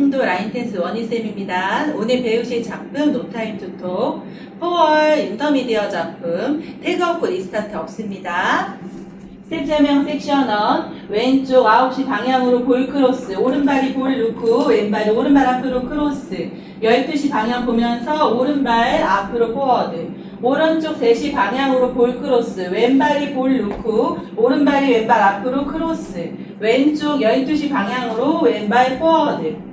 청도 라인텐스 원희쌤입니다. 오늘 배우실 작품 노타임 투톡 4월 인터미디어 작품 태그아웃 리스타트 없습니다. 스텝 설명 섹션 1 왼쪽 9시 방향으로 볼 크로스 오른발이 볼 놓고 왼발이 오른발 앞으로 크로스 12시 방향 보면서 오른발 앞으로 포워드 오른쪽 3시 방향으로 볼 크로스 왼발이 볼 놓고 오른발이 왼발 앞으로 크로스 왼쪽 12시 방향으로 왼발 포워드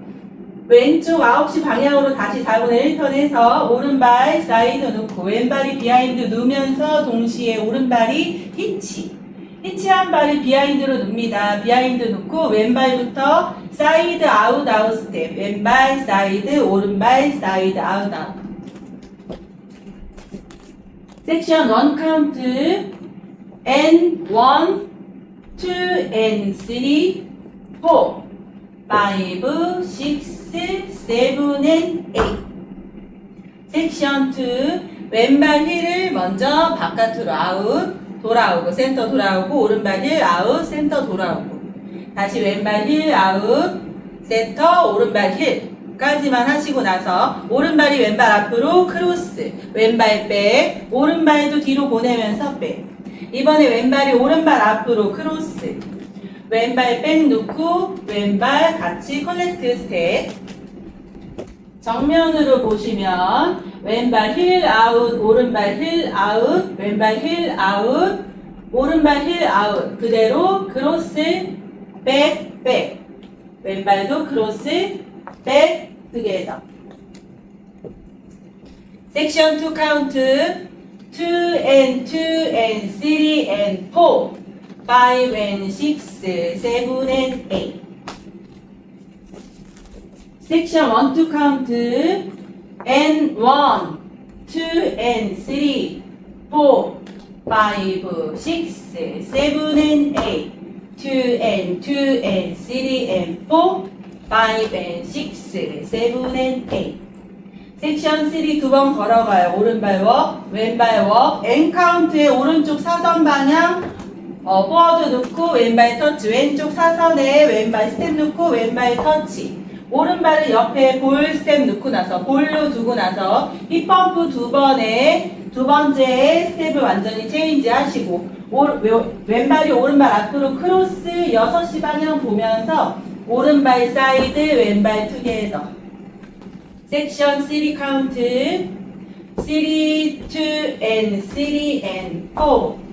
왼쪽 9시 방향으로 다시 4분의 1턴 해서 오른발 사이드 놓고 왼발이 비하인드 누면서 동시에 오른발이 히치. 히치 한 발을 비하인드로 눕니다. 비하인드 놓고 왼발부터 사이드 아웃 아웃 스텝. 왼발 사이드 오른발 사이드 아웃 아웃. 섹션 1 카운트 N 1 2 N 3 4 5 6 7 and 8 섹션 2 왼발 힐을 먼저 바깥으로 아웃 돌아오고 센터 돌아오고 오른발 힐 아웃 센터 돌아오고. 다시 왼발 힐 아웃 센터 오른발 힐까지만 하시고 나서 오른발이 왼발 앞으로 크로스 왼발 백 오른발도 뒤로 보내면서 백. 이번에 왼발이 오른발 앞으로 크로스 왼발 백 놓고 왼발 같이 컬렉트 스텝 정면으로 보시면 왼발 힐 아웃, 오른발 힐 아웃, 왼발 힐 아웃, 오른발 힐 아웃. 그대로 크로스, 백, 백. 왼발도 크로스, 백, 투게더. 섹션 2 카운트 2 and 2 and 3 and 4 5 and 6 7 and 8 섹션 1, 2 카운트 N 1, 2 and 3, 4, 5, 6, 7 and 8 2 and 2 and 3 and 4 5 and 6, 7 and 8 섹션 3 두 번 걸어가요. 오른발 워, 왼발 워, N 카운트의 오른쪽 사선 방향 어, 포워드 놓고 왼발 터치, 왼쪽 사선에 왼발 스텝 놓고 왼발 터치. 오른발을 옆에 볼 스텝 놓고 나서 볼로 두고 나서 힙펌프 두 번에 두 번째 스텝을 완전히 체인지 하시고 오, 왼- 왼발이 오른발 앞으로 크로스 6시 방향 보면서 오른발 사이드 왼발 투게더. 섹션 3 카운트. 3, 2 and 3 and 4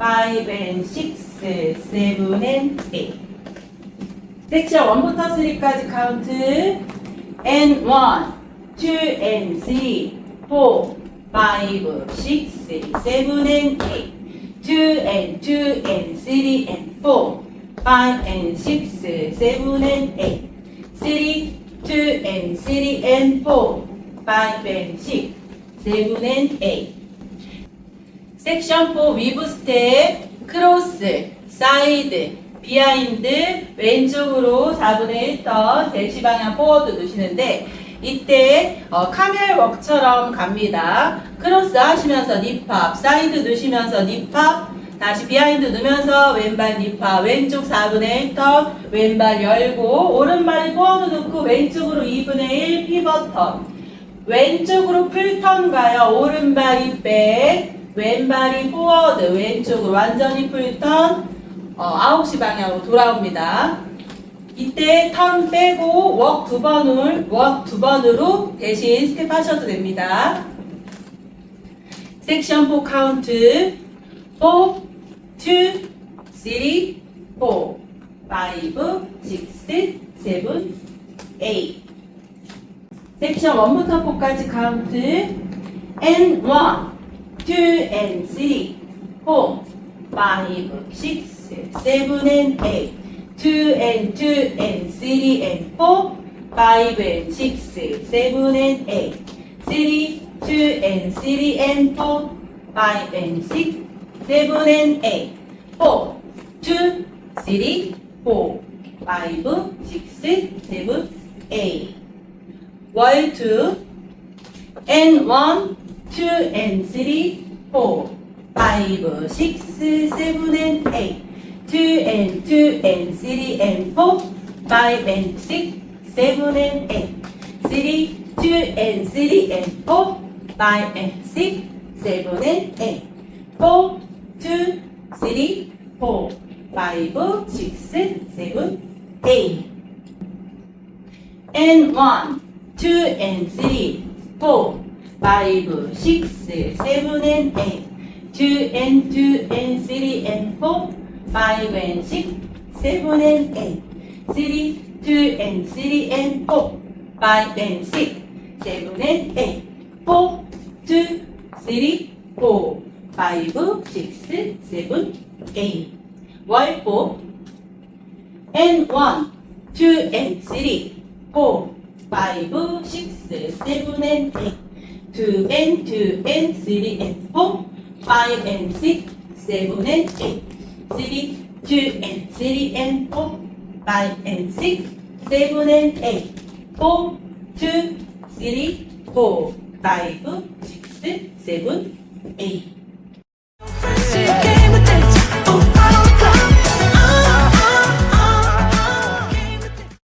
5 and 6 7 and 8 섹션 1부터 3까지 카운트 N 1, 2 and 3, 4, 5, 6, 7 and 8 2 and 2 and 3 and 4 5 and 6, 7 and 8 3, 2 and 3 and 4 5 and 6, 7 and 8 섹션 4 위브 스텝 크로스 사이드 비하인드 왼쪽으로 4분의 1턴 3시 방향 포워드 두시는데 이때 어, 카멜 웍처럼 갑니다. 크로스 하시면서 닙팝 사이드 넣으시면서 닙팝 다시 비하인드 넣으면서 왼발 닙팝 왼쪽 4분의 1턴 왼발 열고 오른발이 포워드 놓고 왼쪽으로 2분의 1 피벗 턴 왼쪽으로 풀턴 가요. 오른발이 백, 왼발이 포워드, 왼쪽으로 완전히 풀턴, 어, 9시 방향으로 돌아옵니다. 이때 턴 빼고 웍두 번을, 웍두 번으로 대신 스텝 하셔도 됩니다. 섹션 4 카운트 4, 2, 3, 4, 5, 6, 7, 8 섹션 1부터 4까지 카운트 N 1, 2 and 3, 4, 5, 6, 7 and 8 2 and 2 and 3 and 4 5 and 6, 7 and 8 3, 2 and 3 and 4 5 and 6, 7 and 8 4, 2, 3, 4 5, 6, 7, 8 Y 2 N 1 2 and 3 4 5 6 7 and 8 2 and 2 and 3 and 4 5 and 6 seven and. Three, two and three and four, five and six, seven and eight. Four, two, three, four, five, six, seven, eight. And one, two and three, four, five, six, seven and eight. Two and two and three and four, five and six, seven and eight. Three, two and three and four, five and six, seven and eight. Four, two, three, four, five, six, seven, eight. 월보 and one, two and three, four, five, six, seven and eight. Two and two and three and four, five and six, seven and eight. Three, two and three and four, five and six, seven and eight. Four, two, three, four, five, six, seven, eight. She